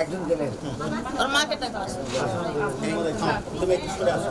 একজন গেলে ওর মাকে ডাকে তুমি একটু সরে আসো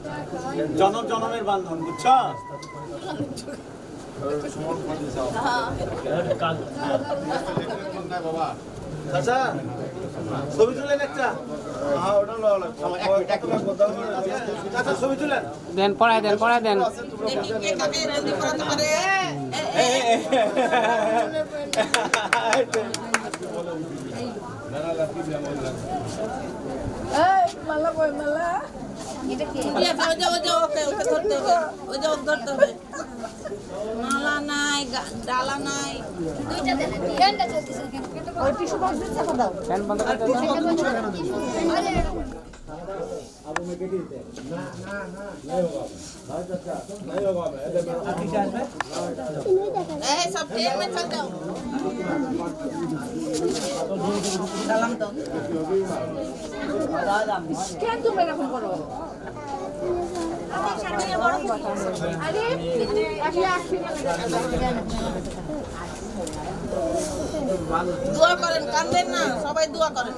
জনম জনমের বান্ধন বুঝছ? চাচা ছবি তুলেন একটা। তুলেন। দেন পড়াই দেন পড়াই দেন। দেখি কে কাকে হবে হবে। মালা নাই ডালা নাই। এই সব ট্রেন মে চল যাও সালাম দাও। কেন তুমি এরকম করো। দোয়া করেন কাঁদবেন না সবাই দোয়া করেন।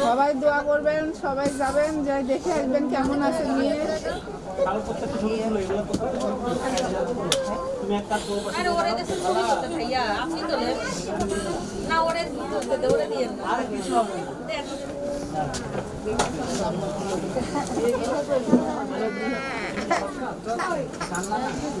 সবাই দোয়া করবেন সবাই যাবেন যাই দেখে আসবেন কেমন আছে নিয়ে। আপনি না ওরে দিয়ে আর কিছু হবে Cảm ơn mọi người.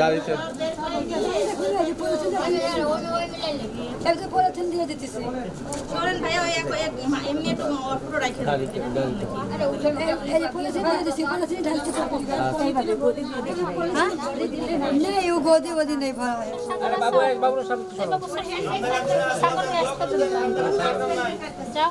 গাড়িতে কালকে পলিথিন দিয়ে দিতেছি চলেন ভাই ওই এক এমনি একটু অটো রাখেন গাড়িতে গাড়িতে এই পলিথিন দিয়ে দিছি পলিথিন ঢালতে থাকো এইভাবে গদি দিয়ে দিছি হ্যাঁ না ইউ গদি গদি নাই ভরা হয় আরে বাবু এক বাবুর সামনে চলো সামনে রাস্তা তো যাও যাও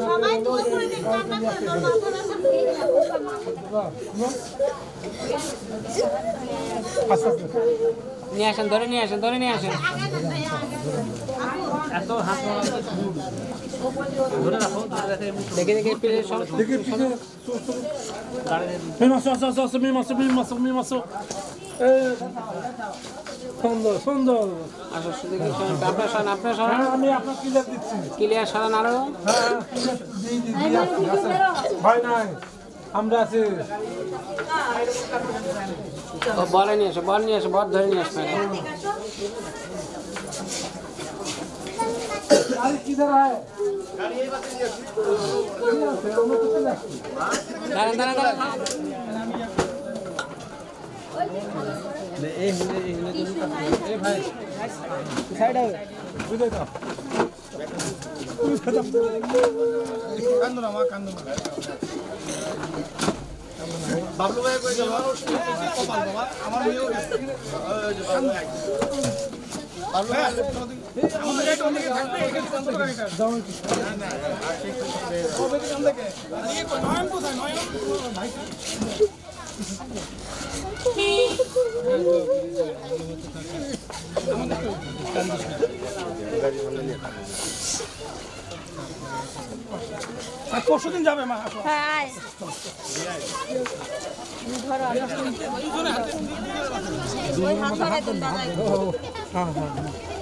সবাই তুলে করে দিন কান্না করে না মাথা ব্যথা নিয়ে আসেন ধরে নিয়ে আসেন ধরে নিয়ে আসেন এত হাত ধরে রাখো। দেখে দেখে পেলে সব মিমাসো আসো আসো আসো মিমাসো মিমাসো মিমাসো সুন্দর সুন্দর আচ্ছা শুধু কি আপনার সান আপনার আমি আপনার ক্লিয়ার দিচ্ছি। ক্লিয়ার সান আরও। নাই। আমরা আছি। বলে নিয়ে এসো বল নিয়ে এসো বল ধরে নিয়ে আসবে দাঁড়ান দাঁড়ান দাঁড়ান। দাঁড়ান দাঁড়ান বাবলু ভাই কই গেল কপাল বাবা আমার মেয়েও গেছে ওই যে বাবলু ভাই বাবলু ভাই পরশু দিন যাবে মা হ্যাঁ ওই হাত ধরাই দেন দাদা ইনি কি? হবেন দাদা দাদা একদম দাদা এই মামা কাউকে বলেন খাবারগুলো তোলার জন্য খাবার তো বলতে আমাদের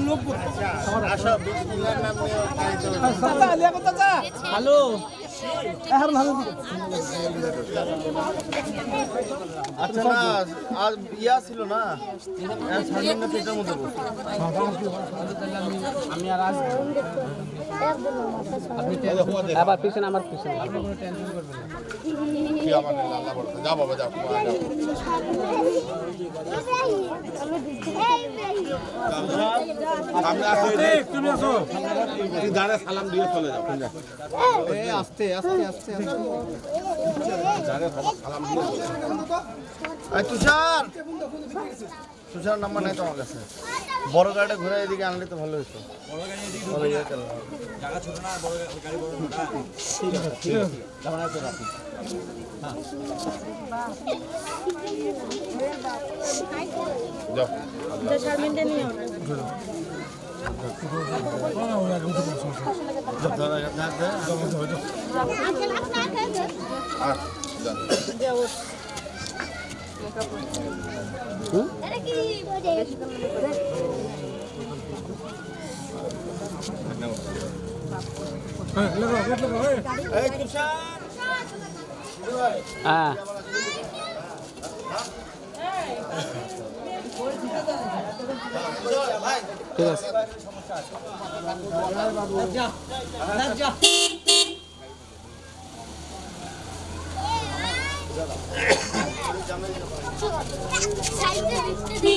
লোক কোথায় আসো বিসমিল্লাহর নাম নিয়ে গাড়িতে ওঠো। চাচা লিয়া কো চাচা হ্যালো এখন ভালো আচ্ছা না আর ইয়া ছিল না? বসে। আমি আর আসব আবার পিছনে আমার পিছনে। যা সালাম আস্তে আস্তে আস্তে আস্তে তুষার তুষার নাম্বার নাই তোমার কাছে? বড় গাড়িটা ঘুরে এদিকে আনলে তো ভালো হতো বড় গাড়ি চলো ঠিক আছে Ah. ঠিক আছে সমস্যা সাইডে